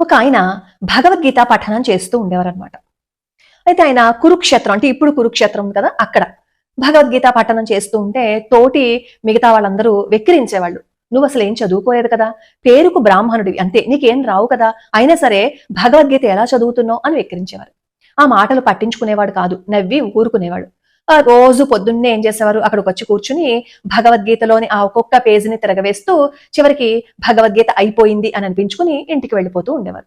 ఒక ఆయన భగవద్గీత పఠనం చేస్తూ ఉండేవారనమాట అయితే ఆయన కురుక్షేత్రం అంటే ఇప్పుడు కురుక్షేత్రం కదా అక్కడ భగవద్గీత పఠనం చేస్తూ ఉంటే తోటి మిగతా వాళ్ళందరూ వెక్కిరించేవాళ్ళు. నువ్వు అసలు ఏం చదువుకోలేదు కదా? పేరుకు బ్రాహ్మణుడివి అంతే నీకేం రావు కదా? అయినా సరే భగవద్గీత ఎలా చదువుతున్నావు? అని వెక్కిరించేవారు. ఆ మాటలు పట్టించుకునేవాడు కాదు నవ్వి ఊరుకునేవాడు. రోజు పొద్దున్నే ఏం చేసేవారు? అక్కడికి వచ్చి కూర్చుని భగవద్గీతలోని ఆ ఒక్కొక్క పేజీని తిరగవేస్తూ చివరికి భగవద్గీత అయిపోయింది అని అనిపించుకుని ఇంటికి వెళ్ళిపోతూ ఉండేవారు.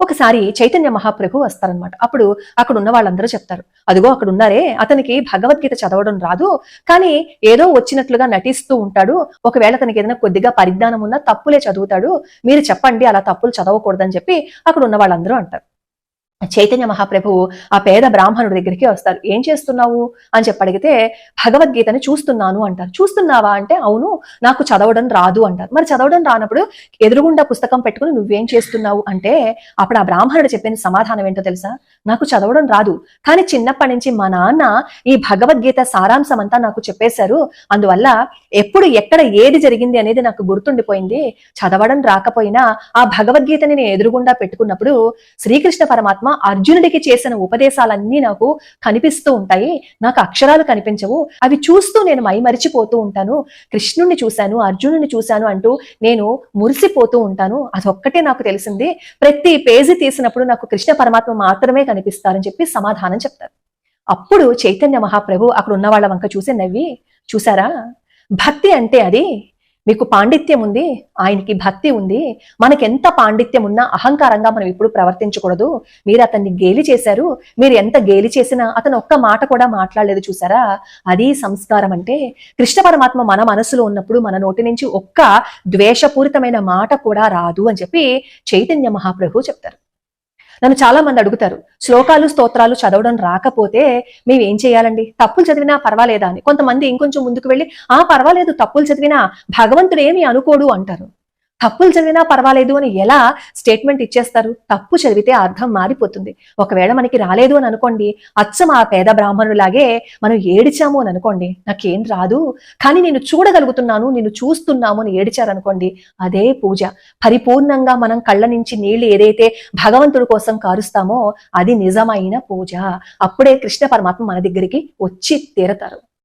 ఒకసారి చైతన్య మహాప్రభు వస్తారనమాట అప్పుడు అక్కడ ఉన్న వాళ్ళందరూ చెప్తారు అదిగో అక్కడ ఉన్నారే అతనికి భగవద్గీత చదవడం రాదు కానీ ఏదో వచ్చినట్లుగా నటిస్తూ ఉంటాడు ఒకవేళ తనకి ఏదైనా కొద్దిగా పరిజ్ఞానం ఉన్నా తప్పులే చదువుతాడు మీరు చెప్పండి అలా తప్పులు చదవకూడదని చెప్పి అక్కడ ఉన్న వాళ్ళందరూ అంటారు. చైతన్య మహాప్రభు ఆ పేద బ్రాహ్మణుడి దగ్గరికి వస్తారు. ఏం చేస్తున్నావు? అని చెప్పి అడిగితే భగవద్గీతని చూస్తున్నాను అంటారు. చూస్తున్నావా? అంటే అవును నాకు చదవడం రాదు అంటారు. మరి చదవడం రానప్పుడు ఎదురుగుండా పుస్తకం పెట్టుకుని నువ్వేం చేస్తున్నావు? అంటే అప్పుడు ఆ బ్రాహ్మణుడు చెప్పిన సమాధానం ఏంటో తెలుసా? నాకు చదవడం రాదు. కానీ చిన్నప్పటి నుంచి మా నాన్న ఈ భగవద్గీత సారాంశం అంతా నాకు చెప్పేశారు. అందువల్ల ఎప్పుడు ఎక్కడ ఏది జరిగింది అనేది నాకు గుర్తుండిపోయింది. చదవడం రాకపోయినా ఆ భగవద్గీతని నేను ఎదురుగుండా పెట్టుకున్నప్పుడు శ్రీకృష్ణ పరమాత్మ అర్జునుడికి చేసిన ఉపదేశాలన్నీ నాకు కనిపిస్తూ ఉంటాయి. నాకు అక్షరాలు కనిపించవు. అవి చూస్తూ నేను మైమరిచిపోతూ ఉంటాను. కృష్ణుణ్ణి చూశాను అర్జునుడిని చూశాను అంటూ నేను మురిసిపోతూ ఉంటాను. అదొక్కటే నాకు తెలిసింది. ప్రతి పేజీ తీసినప్పుడు నాకు కృష్ణ పరమాత్మ మాత్రమే కనిపిస్తారని చెప్పి సమాధానం చెప్తారు. అప్పుడు చైతన్య మహాప్రభు అక్కడ ఉన్న వాళ్ళ వంక చూసి నవ్వి చూసారా భక్తి అంటే అది. మీకు పాండిత్యం ఉంది ఆయనకి భక్తి ఉంది మనకెంత పాండిత్యం ఉన్నా అహంకారంగా మనం ఇప్పుడు ప్రవర్తించకూడదు. మీరు అతన్ని గేలి చేశారు మీరు ఎంత గేలి చేసినా అతను ఒక్క మాట కూడా మాట్లాడలేదు చూసారా? అది సంస్కారం అంటే కృష్ణ పరమాత్మ మన మనసులో ఉన్నప్పుడు మన నోటి నుంచి ఒక్క ద్వేషపూరితమైన మాట కూడా రాదు అని చెప్పి చైతన్య మహాప్రభు చెప్తారు. నన్ను చాలా మంది అడుగుతారు శ్లోకాలు స్తోత్రాలు చదవడం రాకపోతే మేము ఏం చేయాలండి? తప్పులు చదివినా పర్వాలేదా అని. కొంతమంది ఇంకొంచెం ముందుకు వెళ్ళి ఆ పర్వాలేదు తప్పులు చదివినా భగవంతుడు ఏమి అనుకోడు అంటారు. తప్పులు చదివినా పర్వాలేదు అని ఎలా స్టేట్మెంట్ ఇచ్చేస్తారు? తప్పు చదివితే అర్థం మారిపోతుంది. ఒకవేళ మనకి రాలేదు అని అనుకోండి అచ్చం ఆ పేద బ్రాహ్మణులాగే మనం ఏడిచాము అని అనుకోండి నాకేం రాదు. కానీ నేను చూడగలుగుతున్నాను నేను చూస్తున్నాము అని ఏడిచారనుకోండి అదే పూజ. పరిపూర్ణంగా మనం కళ్ళ నుంచి నీళ్ళు ఏదైతే భగవంతుడి కోసం కారుస్తామో అది నిజమైన పూజ. అప్పుడే కృష్ణ పరమాత్మ మన దగ్గరికి వచ్చి తీరతారు.